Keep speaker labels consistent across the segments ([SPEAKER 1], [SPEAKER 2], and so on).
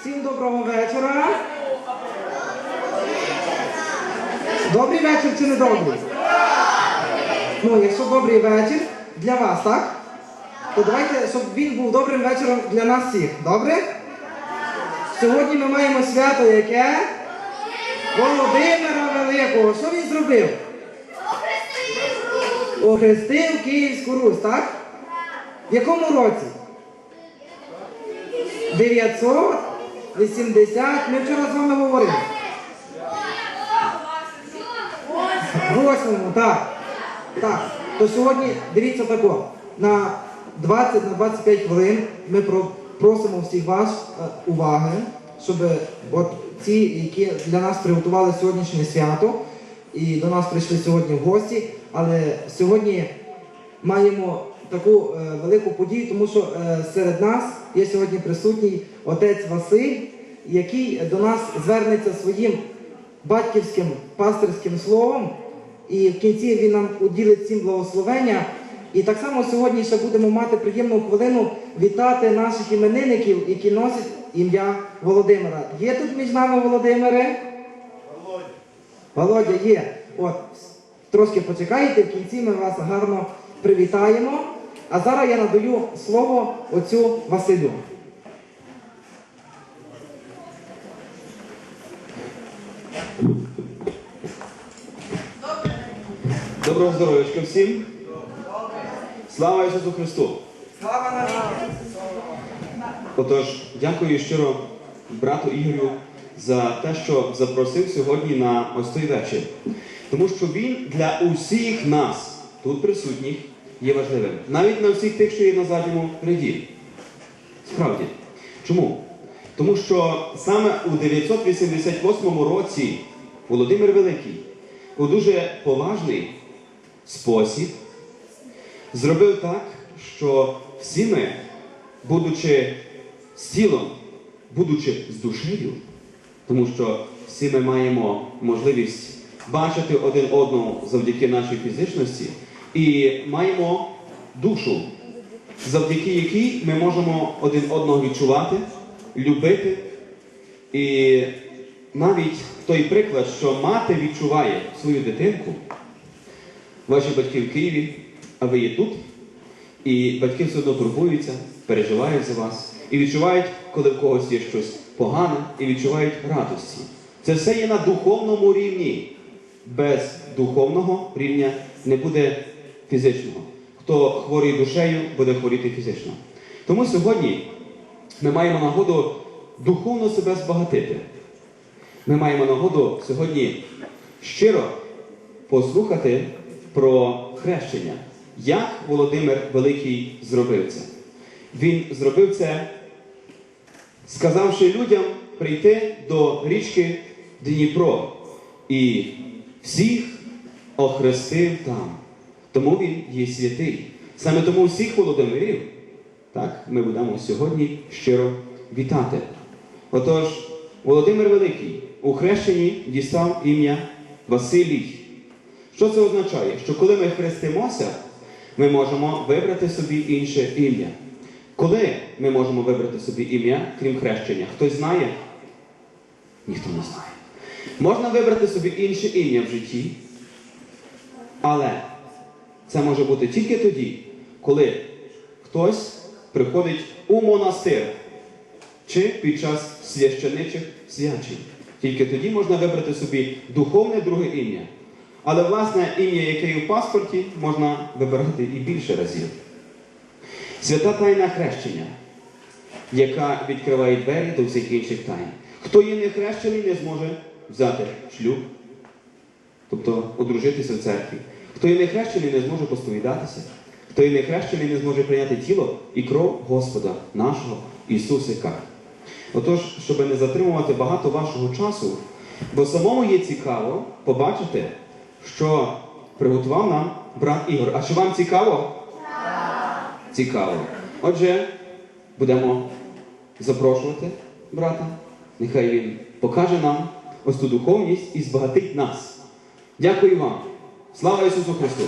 [SPEAKER 1] Всім доброго вечора. Добрий вечір чи не добрий? Ну, якщо добрий вечір для вас, так? То давайте, щоб він був добрим вечором для нас всіх. Добре? Сьогодні ми маємо свято яке? Володимира Великого. Що він зробив? Охрестив Київську Русь, так? В якому році? 980. Ми вчора з вами говорили. Восьмому, так. Так. То сьогодні дивіться тако. На 20 на 25 хвилин ми просимо всіх вас е, уваги, щоб от ці, які для нас приготували сьогоднішнє свято, і до нас прийшли сьогодні в гості, але сьогодні маємо таку е, велику подію, тому що е, серед нас є сьогодні присутній отець Василь, який до нас звернеться своїм батьківським пастирським словом. І в кінці він нам уділить всім благословення. І так само сьогодні ще будемо мати приємну хвилину вітати наших іменинників, які носять ім'я Володимира. Є тут між нами Володимире? Володя Володя є. От, трошки почекайте, в кінці ми вас гарно привітаємо. А зараз я надаю слово отцю Василю.
[SPEAKER 2] Доброго здоров'ячка всім. Слава Ісусу Христу!
[SPEAKER 1] Слава навіки!
[SPEAKER 2] Отож, дякую щиро брату Ігорю за те, що запросив сьогодні на ось той вечір. Тому що він для усіх нас, тут присутніх, є важливим. Навіть на всіх тих, що є на задньому ряді. Справді. Чому? Тому що саме у 988 році Володимир Великий у дуже поважний спосіб зробив так, що всі ми, будучи з тілом, будучи з душею, тому що всі ми маємо можливість бачити один одного завдяки нашій фізичності, і маємо душу, завдяки якій ми можемо один одного відчувати, любити. І навіть той приклад, що мати відчуває свою дитинку, ваші батьки в Києві, а ви є тут, і батьки все одно турбуються, переживають за вас, і відчувають, коли в когось є щось погане, і відчувають радості. Це все є на духовному рівні. Без духовного рівня не буде фізичного. Хто хворий душею, буде хворіти фізично. Тому сьогодні ми маємо нагоду духовно себе збагатити. Ми маємо нагоду сьогодні щиро послухати про хрещення. Як Володимир Великий зробив це? Він зробив це, сказавши людям прийти до річки Дніпро і всіх охрестив там. Тому він є святий. Саме тому всіх Володимирів, так, ми будемо сьогодні щиро вітати. Отож, Володимир Великий у хрещенні дістав ім'я Василій. Що це означає? Що коли ми хрестимося, ми можемо вибрати собі інше ім'я. Коли ми можемо вибрати собі ім'я, крім хрещення? Хтось знає? Ніхто не знає. Можна вибрати собі інше ім'я в житті, але це може бути тільки тоді, коли хтось приходить у монастир чи під час священичих свячень. Тільки тоді можна вибрати собі духовне друге ім'я. Але власне ім'я, яке є в паспорті, можна вибирати і більше разів. Свята тайна хрещення, яка відкриває двері до всіх інших тайн. Хто є не хрещений, не зможе взяти шлюб, тобто одружитися в церкві. Хто є не хрещений, не зможе посповідатися. Хто є не хрещений, не зможе прийняти тіло і кров Господа нашого Ісусика. Отож, щоб не затримувати багато вашого часу, бо самому є цікаво побачити, що приготував нам брат Ігор. А чи вам цікаво? Цікаво. Отже, будемо запрошувати брата. Нехай він покаже нам ось ту духовність і збагатить нас. Дякую вам. Слава Ісусу Христу!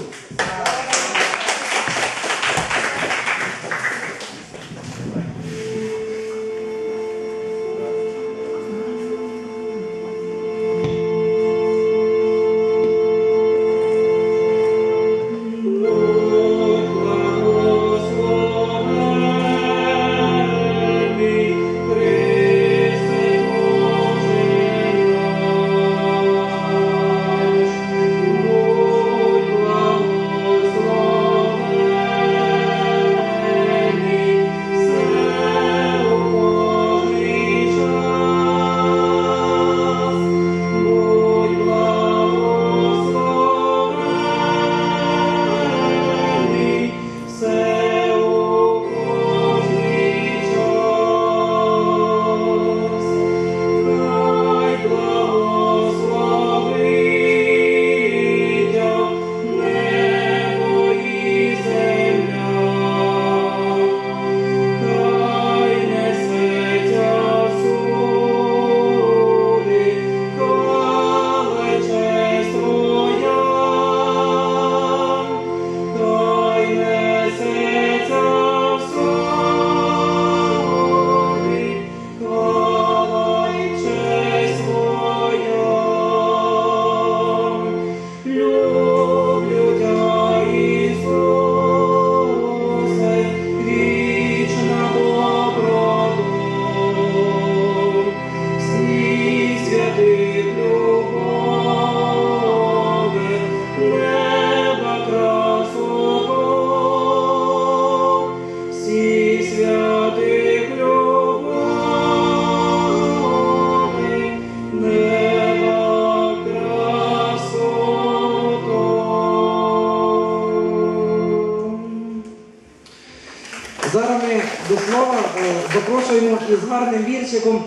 [SPEAKER 3] Із гарним віршиком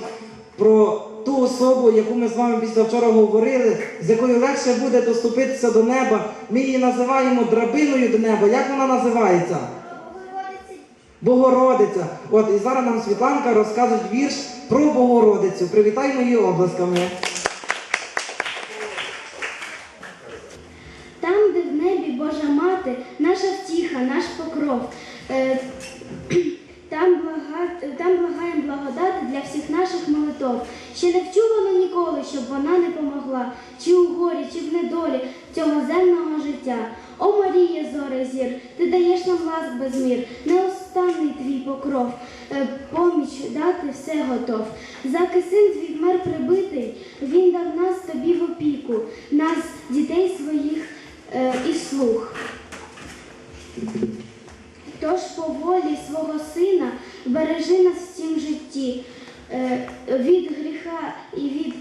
[SPEAKER 3] про ту особу, яку ми з вами після вчора говорили, з якою легше буде доступитися до неба. Ми її називаємо драбиною до неба. Як вона називається? Богородиця. От і зараз нам Світланка розкаже вірш про Богородицю. Привітаємо її обласками.
[SPEAKER 4] Там, де в небі Божа мати, наша втіха, наш покров. Е, Там, блага... там благаєм благодати для всіх наших. Ще не вчувано ніколи, щоб вона не помогла, чи у горі, чи в недолі цього земного життя. О Марія, зоре зір, ти даєш нам ласк без мір, неостанний твій покров, Е, поміч дати все готов. Заки син твій вмер прибитий, він дав нас тобі в опіку, нас, дітей своїх е, і слух. Тож по волі свого сина бережи нас в цім житті від гріха і від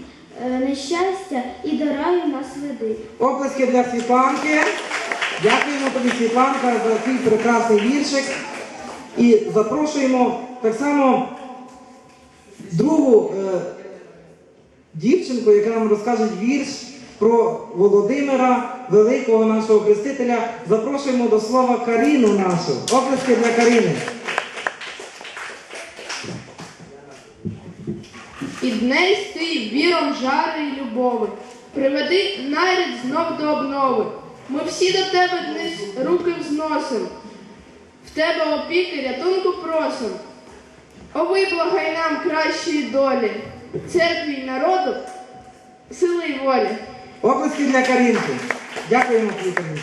[SPEAKER 4] е, нещастя, і до раю нас веди.
[SPEAKER 3] Оплески для Світланки. Дякуємо тобі, Світланка, за твій прекрасний віршик. І запрошуємо так само другу е, дівчинку, яка нам розкаже вірш про Володимира, великого нашого хрестителя. Запрошуємо до слова Каріну нашу. Оплески для Каріни.
[SPEAKER 5] Під неї стій віром жари й любови. Приведи нарід знов до обнови. Ми всі до тебе днес руки взносим. В тебе опіки рятунку просим. О, виблагай нам кращої долі, церкві й народу, сили й волі.
[SPEAKER 3] Оплески для Карінки. Дякуємо тобі,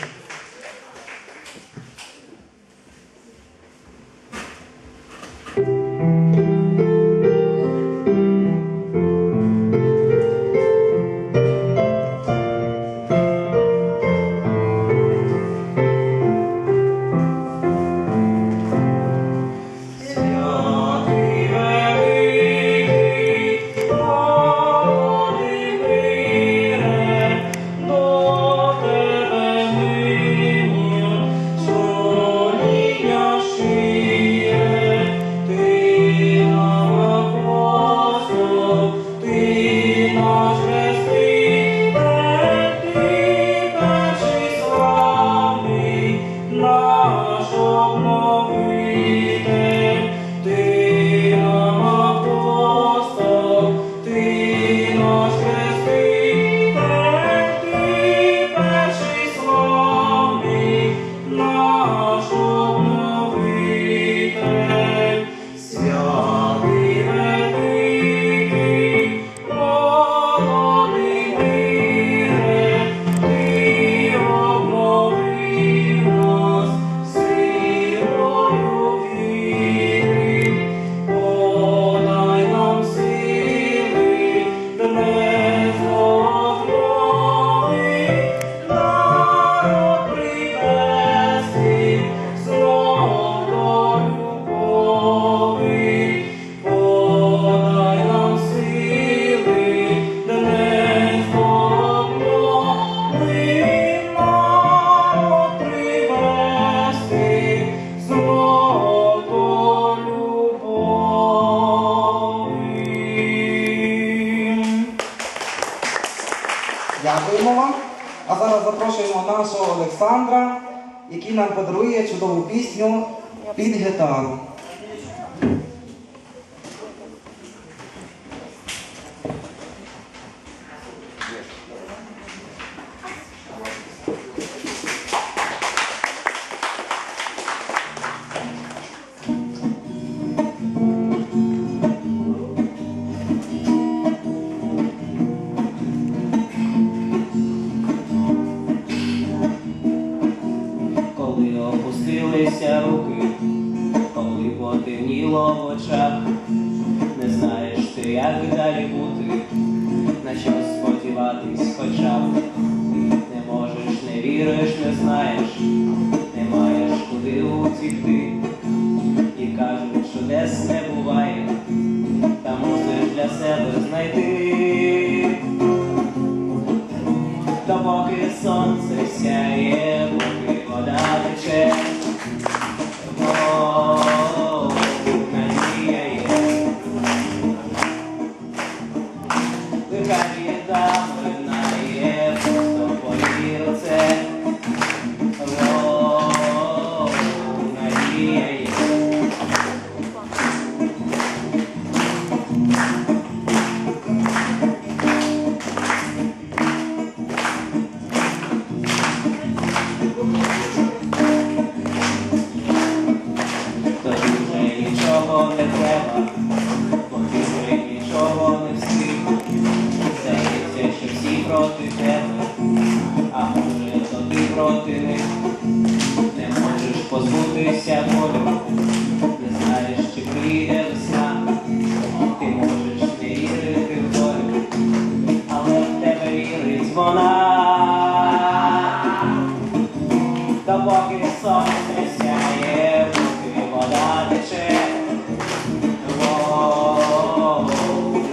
[SPEAKER 6] Допоки сонце сяє, поки вода тече,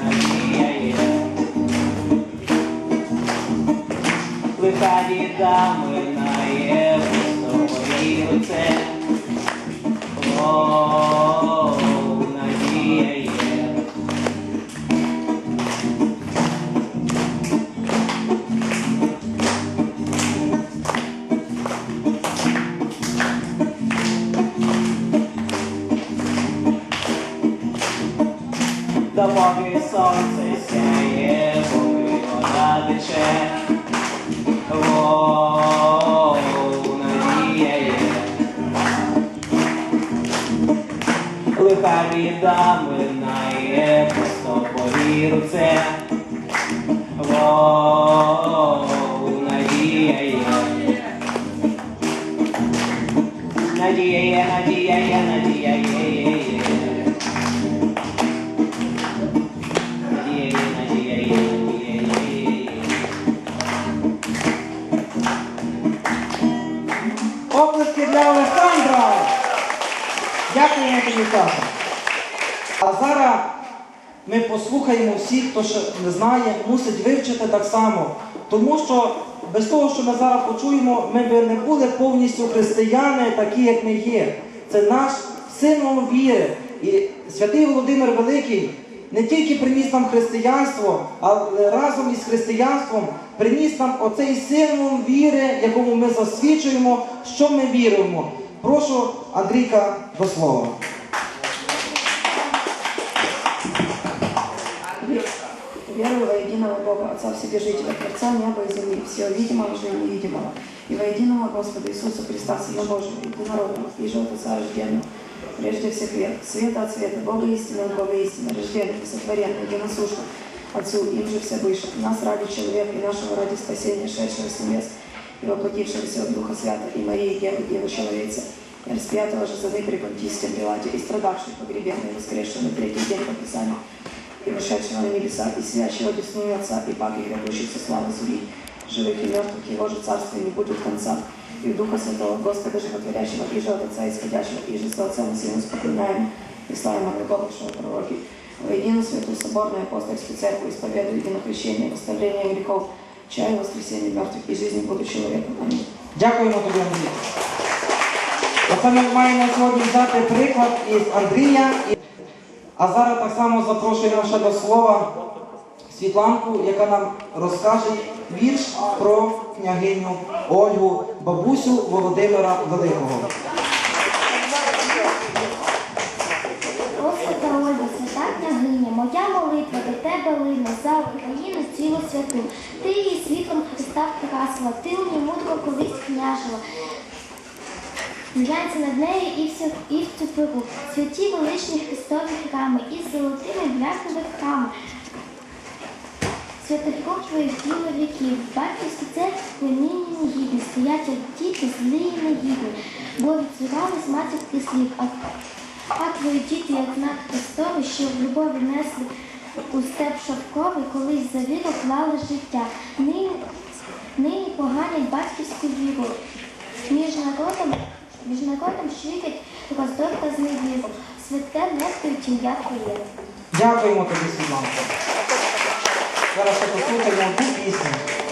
[SPEAKER 6] надія є.
[SPEAKER 7] Лиха О, надія є. Допоки сонце сяє, поки вода тече, О, надія Біда минає, просто повір це, Воу, надія є. Надія є, надія є, надія
[SPEAKER 1] Тобі, Саша. А зараз ми послухаємо всіх, хто ще не знає, мусить вивчити так само. Тому що без того, що ми зараз почуємо, ми б не були повністю християни, такі, як ми є. Це наш символ віри. І святий Володимир Великий не тільки приніс нам християнство, але разом із християнством приніс нам оцей символ віри, якому ми засвідчуємо, що ми віримо. Прошу Андрійка до слова.
[SPEAKER 8] Верую во единого Бога, Отца Вседержителя, Творца неба и земли, всего видимого же и невидимого, и во единого Господа Иисуса Христа, Сына Божьего, единородного, и от Отца рожденного, прежде всех лет, света от света, Бога истины от Бога истины, рожденный, сотворенный, единосущный, Отцу, им же все выше, нас ради человека и нашего ради спасения, шедшего с небес, и воплотившегося от Духа Свята, и Марии, Девы, Девы Человеца, и распятого же за при Понтийском Пилате, и страдавший, погребенный, воскресший на третий день по Писанию, и вышедшего на небеса, и сидящего десную Отца, и пак и грядущих со славы судей, живых и мертвых, его же царство не будет конца. И в Духа Святого Господа животворящего, и же от Отца исходящего, и же с Отцом и Сыном спокойнаем, и славим от Бога, что пророки. Во единую святую соборную апостольскую церковь исповедую едино крещение, восставление грехов, чаю воскресения мертвых и жизни будущего века. Аминь.
[SPEAKER 1] Дякуємо тобі, Андрій. Оце ми маємо сьогодні взяти приклад із Андрія. А зараз так само запрошуємо ще до слова Світланку, яка нам розкаже вірш про княгиню Ольгу, бабусю Володимира Великого.
[SPEAKER 9] О, свята Ольга, свята княгиня, моя молитва до тебе лине за Україну цілу святу. Ти її світлом Христа вкрасила, ти у ній мудро колись княжила. Глянься над нею і в цю пику. Святі величні Христові храми із золотими бляхами храми. Святих рук твоїх діло віків, батьківські церкви нині негідні, стоять як діти злі і негідні, бо відзивались матірських слів, а твої діти, як знак Христовий, що в любові несли у степ шовковий, колись за віру клали життя. Нині, нині поганять батьківську віру. Між народом, між народом ширять роздор та зневіру. Святе нехтують ім'я Твоє.
[SPEAKER 1] Дякуємо тобі, Світланко. Зараз послухаємо одну пісню.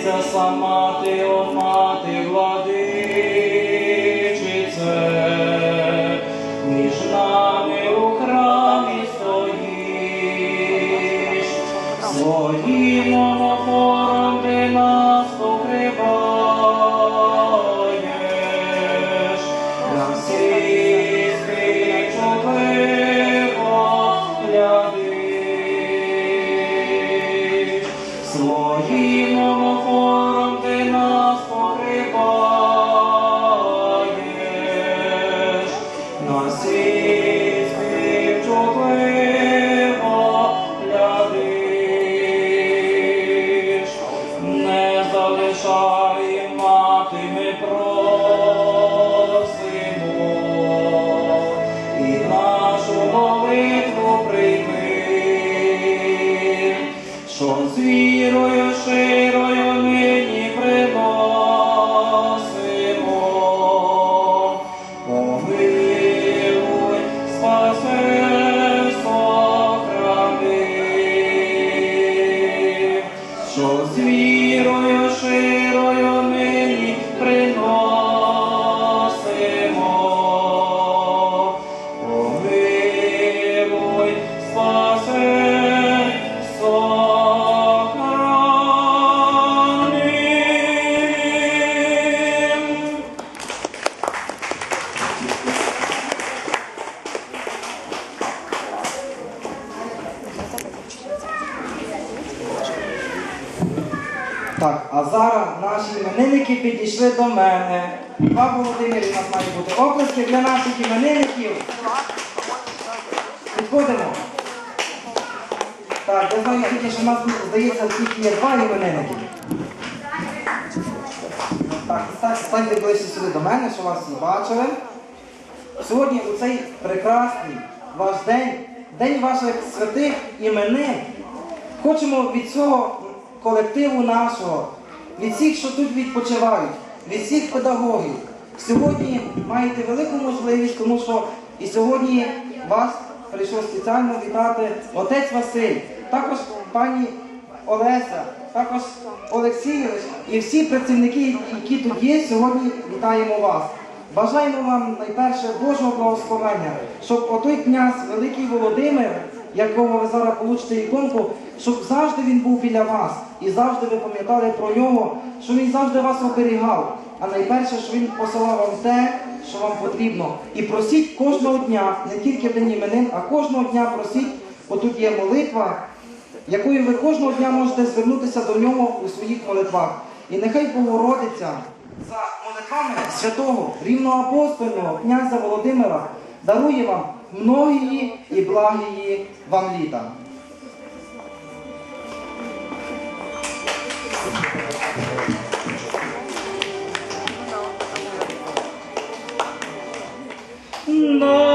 [SPEAKER 7] Ecce Samateo Mai.
[SPEAKER 1] Іменинники підійшли до мене. Два Володимирі у нас має бути. Оплески для наших іменинників. Підходимо. Так, я знаю тільки, що в нас здається, тільки є два іменинники. Так, ста- станьте ближче сюди до мене, що вас бачили. Сьогодні у цей прекрасний ваш день, день ваших святих іменин. Хочемо від цього колективу нашого, від всіх, що тут відпочивають, від всіх педагогів. Сьогодні маєте велику можливість, тому що і сьогодні вас прийшов спеціально вітати отець Василь, також пані Олеся, також Олексійович і всі працівники, які тут є, сьогодні вітаємо вас. Бажаємо вам найперше Божого благословення, щоб отой князь Великий Володимир, якого ви зараз получите іконку, щоб завжди він був біля вас і завжди ви пам'ятали про нього, що він завжди вас оберігав. А найперше, що він посилав вам те, що вам потрібно. І просіть кожного дня, не тільки в день іменин, а кожного дня просіть, отут є молитва, якою ви кожного дня можете звернутися до нього у своїх молитвах. І нехай Богородиця за молитвами святого рівноапостольного князя Володимира дарує вам многії і благії вам літа. No.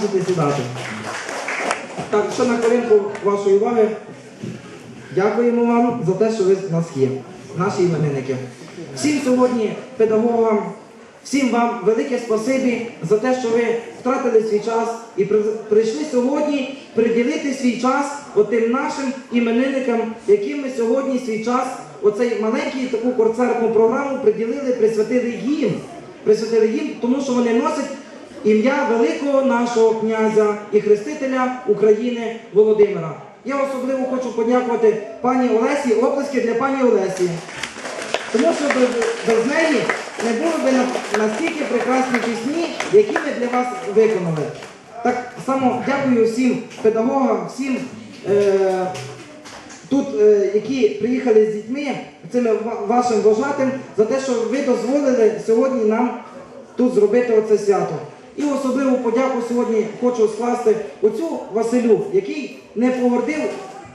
[SPEAKER 1] Можете сідати. Так, ще на хвилинку вашої уваги. Дякуємо вам за те, що ви в нас є, наші іменинники. Всім сьогодні педагогам, всім вам велике спасибі за те, що ви втратили свій час і прийшли сьогодні приділити свій час отим нашим іменинникам, яким ми сьогодні свій час, оцей маленький таку концертну програму приділили, присвятили їм. Присвятили їм, тому що вони носять ім'я великого нашого князя і хрестителя України Володимира. Я особливо хочу подякувати пані Олесі, оплески для пані Олесі. Тому що без, неї не було б настільки прекрасні пісні, які ми для вас виконали. Так само дякую всім педагогам, всім е, тут, е, які приїхали з дітьми, цим вашим вожатим, за те, що ви дозволили сьогодні нам тут зробити оце свято. І особливу подяку сьогодні хочу скласти оцю Василю, який не погордив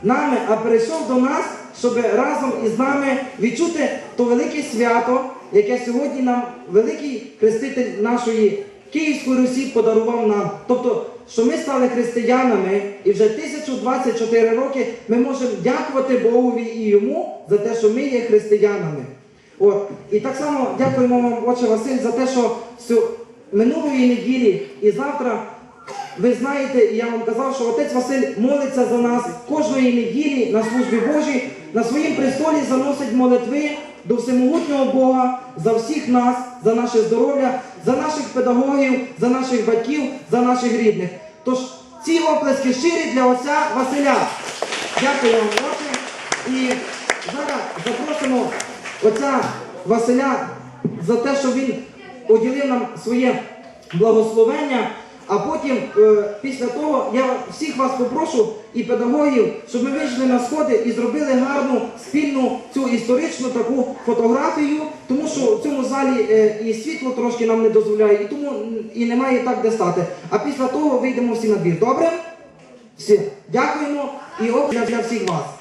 [SPEAKER 1] нами, а перейшов до нас, щоб разом із нами відчути то велике свято, яке сьогодні нам великий хреститель нашої Київської Русі подарував нам. Тобто, що ми стали християнами і вже 1024 роки ми можемо дякувати Богові і йому за те, що ми є християнами. От. І так само дякуємо вам, отче Василь, за те, що минулої неділі і завтра ви знаєте, я вам казав, що отець Василь молиться за нас кожної неділі на службі Божій, на своїм престолі заносить молитви до всемогутнього Бога за всіх нас, за наше здоров'я, за наших педагогів, за наших батьків, за наших рідних. Тож ці оплески щирі для отця Василя. Дякую вам, отче. І зараз запросимо отця Василя за те, що він уділив нам своє благословення. А потім, е, після того, я всіх вас попрошу і педагогів, щоб ми вийшли на сходи і зробили гарну спільну цю історичну таку фотографію, тому що в цьому залі е, і світло трошки нам не дозволяє, і тому і немає так де стати. А після того вийдемо всі на двір. Добре? Всі дякуємо і для, для всіх вас.